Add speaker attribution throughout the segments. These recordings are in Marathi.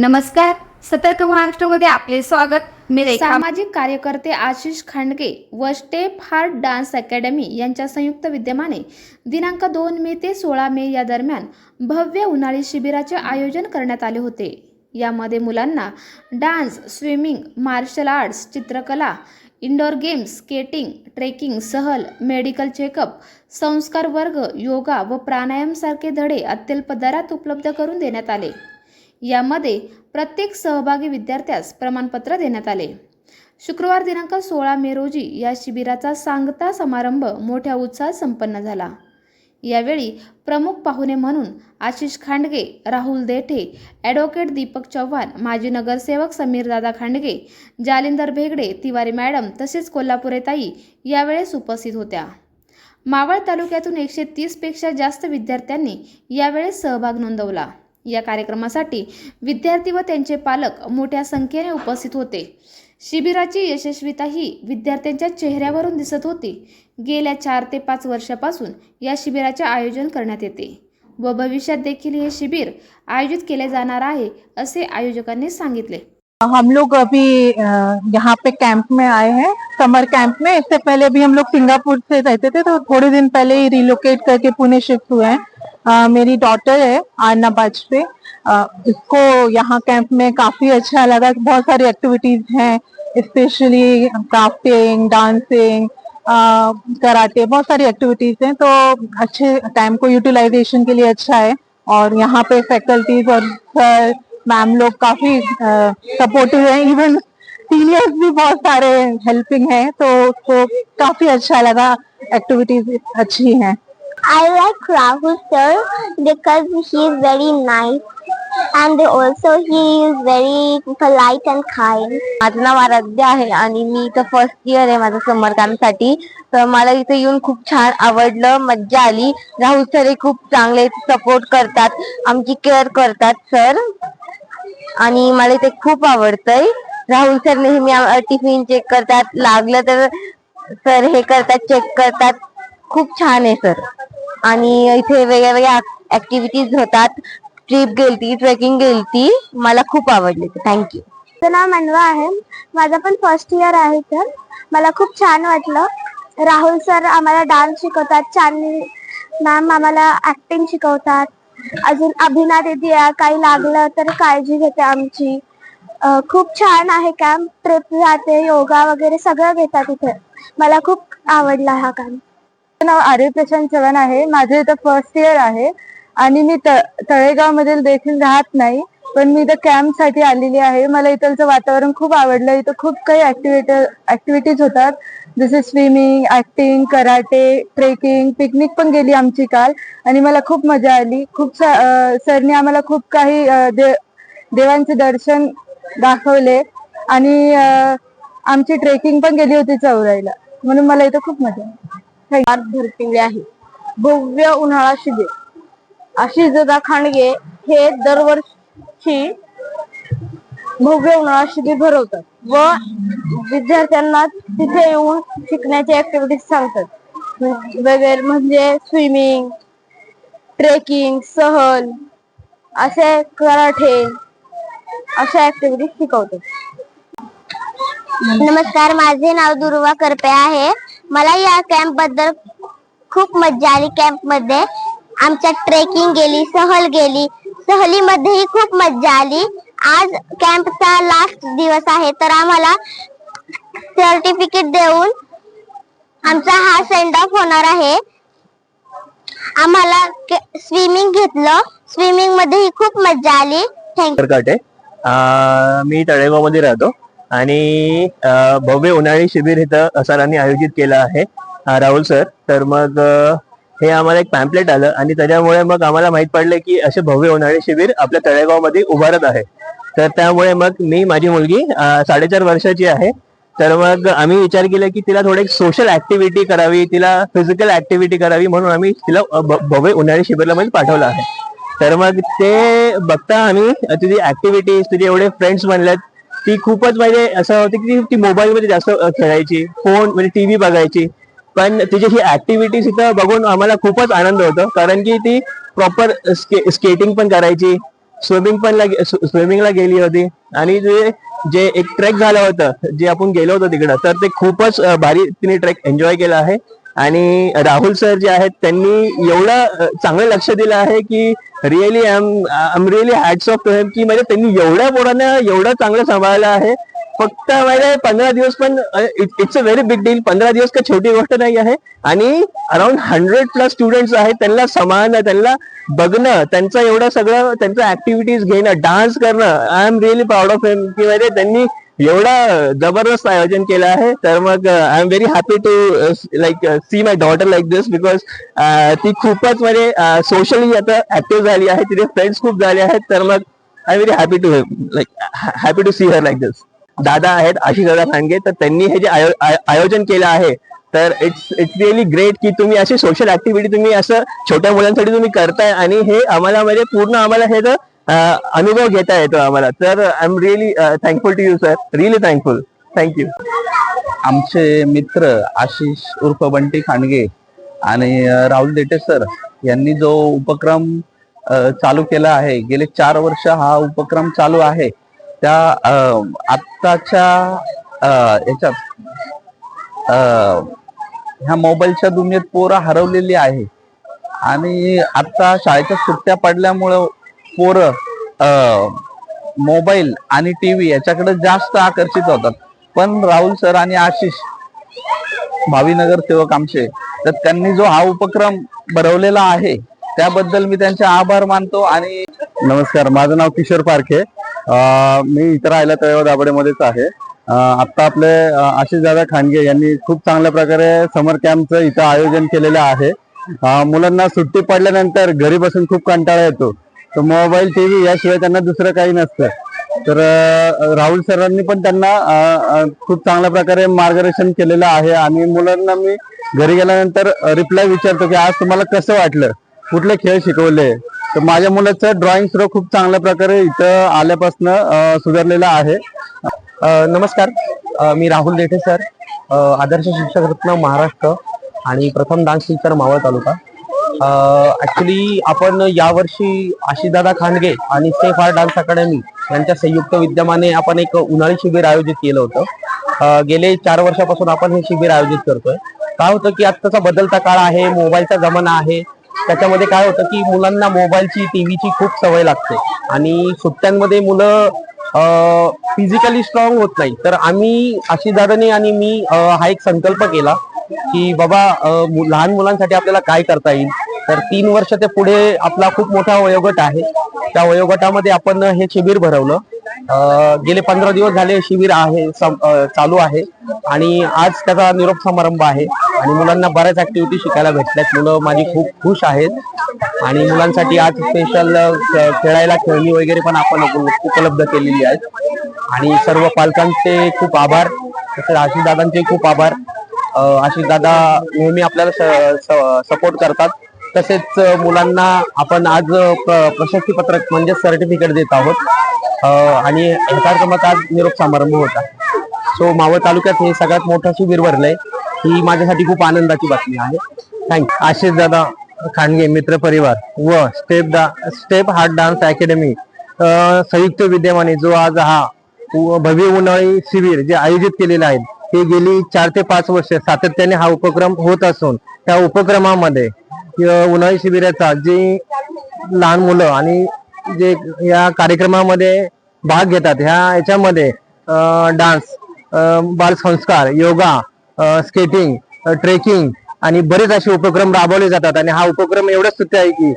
Speaker 1: नमस्कार. सतर्क महाराष्ट्रामध्ये आपले स्वागत. मी
Speaker 2: सामाजिक कार्यकर्ते आशिष खांडगे व स्टेप हार्ट डान्स अकॅडमी यांच्या संयुक्त विद्यमाने दिनांक दोन मे ते सोळा मे या दरम्यान भव्य उन्हाळी शिबिराचे आयोजन करण्यात आले होते. यामध्ये मुलांना डान्स स्विमिंग मार्शल आर्ट्स चित्रकला इंडोर गेम्स स्केटिंग ट्रेकिंग सहल मेडिकल चेकअप संस्कार वर्ग योगा व प्राणायामसारखे धडे अत्यल्प दरात उपलब्ध करून देण्यात आले. यामध्ये प्रत्येक सहभागी विद्यार्थ्यास प्रमाणपत्र देण्यात आले. शुक्रवार दिनांक सोळा मे रोजी या शिबिराचा सांगता समारंभ मोठ्या उत्साहात संपन्न झाला. यावेळी प्रमुख पाहुणे म्हणून आशिष खांडगे राहुल देठे ॲडव्होकेट दीपक चव्हाण माजी नगरसेवक समीरदादा खांडगे जालिंदर भेगडे तिवारी मॅडम तसेच कोल्हापुरेताई यावेळेस उपस्थित होत्या. मावळ तालुक्यातून एकशे तीसपेक्षा जास्त विद्यार्थ्यांनी यावेळेस सहभाग नोंदवला. या कार्यक्रमासाठी विद्यार्थी व त्यांचे पालक मोठ्या संख्येने उपस्थित होते. शिबिराची यशस्वीता ही विद्यार्थ्यांच्या चेहऱ्यावरून दिसत होती. गेल्या चार ते पाच वर्षापासून या शिबिराचे आयोजन करण्यात येते व भविष्यात देखील हे शिबिर आयोजित केले जाणार आहे असे आयोजकांनी सांगितले.
Speaker 3: हम लोग अभी यहाँ पे कैंप में आए हैं. समर कैंप में इससे पहले भी हम लोग सिंगापुर से रहते थे तो थोड़े दिन पहले ही रिलोकेट करके पुणे शिफ्ट हुए हैं. अ, मेरी डॉटर है आरना बाजपे इसको यहाँ कैंप में काफ़ी अच्छा लगा। बहुत सारी एक्टिविटीज़ हैं स्पेशली क्राफ्टिंग डांसिंग कराटे बहुत सारी एक्टिविटीज़ हैं। तो अच्छे टाइम को यूटिलाइजेशन के लिए अच्छा है। और यहाँ पे फैकल्टीज और सर मैम लोग काफ़ी सपोर्टिव हैं। इवन सीनियर्स भी बहुत सारे हेल्पिंग हैं। तो उसको काफ़ी अच्छा लगा। एक्टिविटीज़ अच्छी हैं।
Speaker 4: I like Rahul sir because he is very nice and also he is very polite and kind.
Speaker 5: माझं नाव आराध्य आहे आणि मी इथं फर्स्ट इयर आहे माझं समरसाठी. तर मला इथे येऊन खूप छान आवडलं मज्जा आली. राहुल सर हे खूप चांगले सपोर्ट करतात आमची केअर करतात सर आणि मला इथे खूप आवडतंय. राहुल सर नेहमी टिफिन चेक करतात लागलं तर सर हे करतात चेक करतात. खूप छान आहे सर. आणि इथे वेगळ्या वेगळ्या ऍक्टिव्हिटीज होतात. ट्रिप गेलती ट्रेकिंग गेलती. मला खूप आवडली. थँक्यू
Speaker 4: माझं नाव मनवा आहे. माझं पण फर्स्ट इयर आहे सर. मला खूप छान वाटलं. राहुल सर आम्हाला डान्स शिकवतात. चांदनी मॅम आम्हाला ऍक्टिंग शिकवतात. अजून अभिना दिदी काही लागलं तर काळजी घेते आमची. खूप छान आहे कॅम्प ट्रिप जाते योगा वगैरे सगळं घेतात इथे. मला खूप आवडला हा कॅम्प
Speaker 3: नाव आर्य प्रशांत चव्हाण आहे. माझं इथं फर्स्ट इयर आहे. आणि मी तळेगाव मधील देखील राहत नाही पण मी इथं कॅम्पसाठी आलेली आहे. मला इथलचं वातावरण खूप आवडलं. इथं खूप काही ऍक्टिव्हिटी ऍक्टिव्हिटीज होतात. जसे swimming acting karate trekking picnic पण गेली आमची काल. आणि मला खूप मजा आली. खूप सरने आम्हाला खूप काही दे- देवांचे दर्शन दाखवले. आणि आमची ट्रेकिंग पण गेली होती चौराईला. म्हणून मला इथं खूप मजा आली.
Speaker 5: भरलेले आहे. भव्य उन्हाळा शिबिर आशिष खांडगे हे दरवर्षी भव्य उन्हाळा शिबिर भरवतात व विद्यार्थ्यांना तिथे येऊन शिकण्याची ऍक्टिव्हिटीज सांगतात. वगैरे म्हणजे स्विमिंग ट्रेकिंग सहल असे कराटे अशा ऍक्टिव्हिटीज शिकवतात.
Speaker 4: नमस्कार माझे नाव दुर्वा करपे आहे. मला या कॅम्पबद्दल खूप मजा आली. कॅम्पमध्ये आमच्या ट्रेकिंग गेली सहल गेली. सहलीमध्येही खूप मजा आली. आज कॅम्पचा लास्ट दिवस आहे. तर आम्हाला सर्टिफिकेट देऊन आमचा हा सेंड ऑफ होणार आहे. आम्हाला स्विमिंग घेतलं. स्विमिंग मध्येही खूप मजा आली. थँक्यू
Speaker 6: मी तळेगावमध्ये राहतो. आणि भव्य उन्हाळी शिबिर इथं सरांनी आयोजित केलं आहे. राहुल सर तर मग हे आम्हाला एक पॅम्पलेट आलं आणि त्याच्यामुळे मग आम्हाला माहीत पडलं की असे भव्य उन्हाळी शिबिर आपल्या तळेगावमध्ये उभारत आहे. तर त्यामुळे मग मी माझी मुलगी साडेचार वर्षाची आहे. तर मग आम्ही विचार केला की तिला थोडी सोशल ऍक्टिव्हिटी करावी तिला फिजिकल ऍक्टिव्हिटी करावी म्हणून आम्ही तिला भव्य उन्हाळी शिबिरला मध्ये पाठवलं आहे. तर मग ते बघता आम्ही तुझी ऍक्टिव्हिटीज तुझे एवढे फ्रेंड्स बनल्यात ती खूपच म्हणजे असं होतं की ती मोबाईल मध्ये जास्त खेळायची. फोन म्हणजे टीव्ही बघायची. पण तिची ही ऍक्टिव्हिटीज इथं बघून आम्हाला खूपच आनंद होतो. कारण की ती प्रॉपर स्के स्केटिंग पण करायची. स्विमिंग पण स्विमिंगला गेली होती. आणि जे जे एक ट्रेक झालं होतं जे आपण गेलो होतो तिकडं तर ते खूपच भारी तिने ट्रेक एन्जॉय केला आहे. आणि राहुल सर जे आहेत त्यांनी एवढं चांगलं लक्ष दिलं आहे की really I am really hats off to them की म्हणजे त्यांनी एवढ्या पोरांना एवढं चांगलं सांभाळलं आहे. फक्त म्हणजे पंधरा दिवस पण it's a very big deal पंधरा दिवस काही छोटी गोष्ट नाही आहे. आणि अराउंड हंड्रेड प्लस स्टुडंट्स आहेत त्यांना सांभाळणं त्यांना बघणं त्यांचं एवढं सगळं त्यांचं ऍक्टिव्हिटीज घेणं डान्स करणं I am really proud of them की म्हणजे त्यांनी एवढा जबरदस्त आयोजन केलं आहे. तर मग I am very happy to like see my daughter like this because ती खूपच म्हणजे uh, सोशली आता ऍक्टिव्ह झाली आहे. तिथे फ्रेंड्स खूप झाले आहेत. तर मग I am very happy to like happy to see her like this दादा आहेत आशिष दादा सांगे तर त्यांनी हे जे आय- आयोजन केलं आहे तर इट्स इट्स रिअली ग्रेट की तुम्ही अशी सोशल ऍक्टिव्हिटी तुम्ही असं छोट्या मुलांसाठी तुम्ही करताय आणि हे आम्हाला म्हणजे पूर्ण आम्हाला हे तर अनुभव घेता येतो आम्हाला. तर I am really thankful to you sir really thankful thank you
Speaker 7: आमचे मित्र आशिष उर्फ बंटी खांडगे आणि राहुल देटे सर यांनी जो उपक्रम चालू केला आहे गेले चार वर्ष हा उपक्रम चालू आहे त्या आत्ताच्या याच्यात ह्या मोबाईलच्या दुनियेत पोरं हरवलेली आहे. आणि आता शाळेच्या सुट्ट्या पडल्यामुळं पोरं मोबाईल आणि टीव्ही याच्याकडे जास्त आकर्षित होतात. पण राहुल सर आणि आशिष भावी सेवक आमचे तर त्यांनी जो हा उपक्रम भरवलेला आहे त्याबद्दल मी त्यांचे आभार मानतो आणि
Speaker 8: नमस्कार माझं नाव किशोर पारखे. मी इतर राहायला तळेगाव दाबडेमध्येच आहे. आत्ता आता आपले आशिष दादा खांडगे यांनी खूप चांगल्या प्रकारे समर कॅम्पचं इथं आयोजन केलेलं आहे. मुलांना सुट्टी पडल्यानंतर घरी बसून खूप कंटाळा येतो. तर मोबाईल टीव्ही याशिवाय त्यांना दुसरं काही नसतं. तर राहुल सरांनी पण त्यांना खूप चांगल्या प्रकारे मार्गदर्शन केलेलं आहे. आणि मुलांना मी घरी गेल्यानंतर रिप्लाय विचारतो की आज तुम्हाला कसं वाटलं? कुठले खेळ शिकवले? तर माझ्या मुलाचं ड्रॉइंग सुद्धा खूप चांगल्या प्रकारे इथं आल्यापासून सुधारलेलं आहे.
Speaker 6: नमस्कार. मी राहुल देठे सर. आदर्श शिक्षक रत्न महाराष्ट्र आणि प्रथम dance teacher Maval taluka. Actually आपण यावर्षी आशिषदादा खांडगे आणि सेफ आर्ट डान्स अकॅडमी यांच्या संयुक्त विद्यमाने आपण एक उन्हाळी शिबिर आयोजित केलं होतं. गेले चार वर्षापासून आपण हे शिबिर आयोजित करतोय. काय होतं की आत्ताचा बदलता काळ आहे मोबाईलचा जमाना आहे. त्याच्यामध्ये काय होतं की मुलांना मोबाईलची टीव्हीची खूप सवय लागते. आणि सुट्ट्यांमध्ये मुलं फिजिकली स्ट्रॉंग होत नाही. तर आम्ही आशिषदादानी आणि मी हा एक संकल्प केला की बाबा लहान मुलांसाठी आपल्याला काय करता येईल? तर तीन वर्ष ते पुढे आपला खूप मोठा वयोगट आहे. त्या वयोगटामध्ये आपण हे शिबिर भरवलं. गेले पंधरा दिवस झाले शिबिर आहे सम- चालू आहे. आणि आज त्याचा निरोप समारंभ आहे. आणि मुलांना बऱ्याच ऍक्टिव्हिटी शिकायला भेटल्यात. मुलं माझी खूप खुश आहेत. आणि मुलांसाठी आज स्पेशल खेळायला खेळणी वगैरे पण आपण उपलब्ध केलेली आहेत. आणि सर्व पालकांचे खूप आभार. तसेच आशिष दादांचे खूप आभार. आशिष दादा नेहमी आपल्याला सपोर्ट करतात. तसेच मुलांना आपण आज प्रशस्तीपत्रक प्रशस्ती पत्रक म्हणजे सर्टिफिकेट देत आहोत. आणि या कार्यक्रमाचा आज निरोप समारंभ होता. सो मावळ तालुक्यात हे सगळ्यात मोठं शिबिर भरलंय. ही माझ्यासाठी खूप आनंदाची बातमी आहे. थँक्यू
Speaker 8: आशिष दादा खांडगे मित्र परिवार व स्टेप दा स्टेप हार्ट डान्स अकॅडमी संयुक्त विद्यमाने जो आज हा भव्य उन्हाळी शिबिर जे आयोजित केलेले आहेत हे गेली चार ते पाच वर्ष सातत्याने हा उपक्रम होत असून त्या उपक्रमामध्ये उन्हाळी शिबिराचा जे लहान मुलं आणि जे या कार्यक्रमामध्ये भाग घेतात ह्या याच्यामध्ये डान्स बालसंस्कार योगा स्केटिंग ट्रेकिंग आणि बरेच असे उपक्रम राबवले जातात आणि हा उपक्रम एवढंच सुद्धा आहे की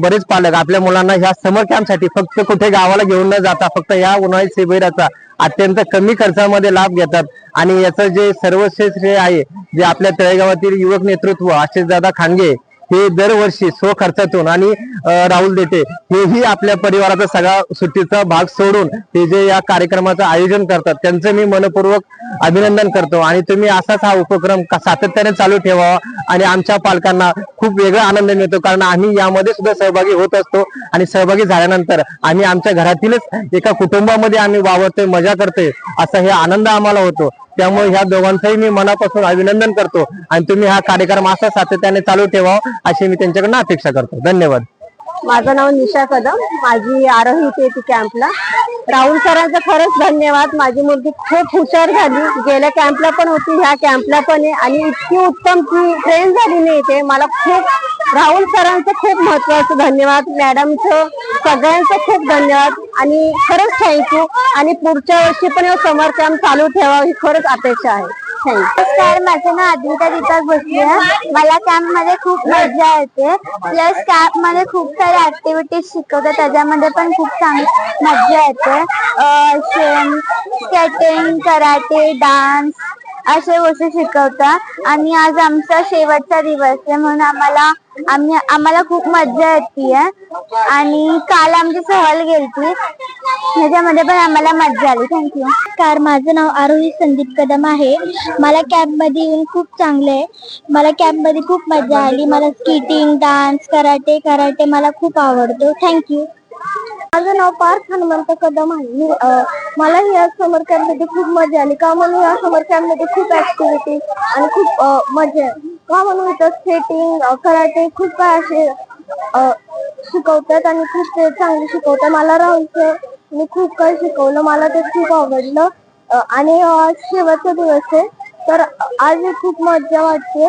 Speaker 8: बरेच पालक आपल्या मुलांना ह्या समर कॅम्पसाठी फक्त कुठे गावाला घेऊन न जाता फक्त या उन्हाळी शिबिराचा अत्यंत कमी खर्चामध्ये लाभ घेतात. आणि याचं जे सर्वश्रेष्ठ आहे जे आपल्या तळेगावातील युवक नेतृत्व आशिषदादा खांगे हे दरवर्षी स्वखर्चातून आणि राहुल देते हेही आपल्या परिवाराचा सगळा सुट्टीचा भाग सोडून ते जे या कार्यक्रमाचं आयोजन करतात त्यांचं मी मनपूर्वक अभिनंदन करतो. आणि तुम्ही असाच हा उपक्रम सातत्याने चालू ठेवावा आणि आमच्या पालकांना खूप वेगळा आनंद मिळतो. कारण आम्ही यामध्ये सुद्धा सहभागी होत असतो आणि सहभागी झाल्यानंतर आम्ही आमच्या घरातीलच एका कुटुंबामध्ये आम्ही वावरतोय मजा करतोय असा हे आनंद आम्हाला होतो. त्यामुळे ह्या दोघांचंही मी मनापासून अभिनंदन करतो. आणि तुम्ही हा कार्यक्रम असा सातत्याने चालू ठेवा अशी मी त्यांच्याकडनं अपेक्षा करतो. धन्यवाद.
Speaker 5: माझं नाव निशा कदम. माझी आरोही इथे येते कॅम्पला राहुल सरांचं खरंच धन्यवाद. माझी मुलगी खूप हुशार झाली. गेल्या कॅम्पला पण होती ह्या कॅम्पला पण आहे. आणि इतकी उत्तम ती ट्रेन झाली नाही इथे. मला खूप राहुल सरांचं खूप महत्वाचं धन्यवाद. मॅडमचं सगळ्यांचं खूप धन्यवाद. आणि खरंच थँक्यू आणि पुढच्या वर्षी पण समर्थन कॅम्प चालू ठेवा ही खरंच अपेक्षा आहे. थँक्यू
Speaker 9: नमस्कार माझं नाव अद्विता दीपक भोसले आहे. मला कॅम्पमध्ये खूप मजा येते. प्लस कॅम्पमध्ये खूप सारे ऍक्टिव्हिटीज शिकवतात त्याच्यामध्ये पण खूप चांगली मजा येते. स्केटिंग कराटे डान्स अशा गोष्टी शिकवतात आणि आज आमचा शेवटचा दिवस आहे. म्हणून आम्हाला आम्ही आम्हाला खूप मजा येते आणि काल आमची सहल गेलती. त्याच्यामध्ये पण आम्हाला मजा आली. थँक्यू कार माझं नाव आरोही संदीप कदम आहे. मला कॅबमध्ये येऊन खूप चांगलं आहे. मला कॅबमध्ये खूप मजा आली. मला स्केटिंग डान्स कराटे कराटे मला खूप आवडतो. थँक्यू माझं नाव पार्थ हनुमंत कदम आहे. मी, मला या समर कॅम्पमध्ये खूप मजा आली. का म्हणून या समर कॅम्पमध्ये खूप ऍक्टिव्हिटी आणि खूप मजा आहे का म्हणून इथं स्केटिंग कराटे खूप काय असे शिकवतात आणि खूप ते चांगले शिकवतात. मला राहुल मी खूप काही शिकवलं. मला ते खूप आवडलं. आणि आज शेवटचा दिवस आहे तर आज खूप मजा वाटते.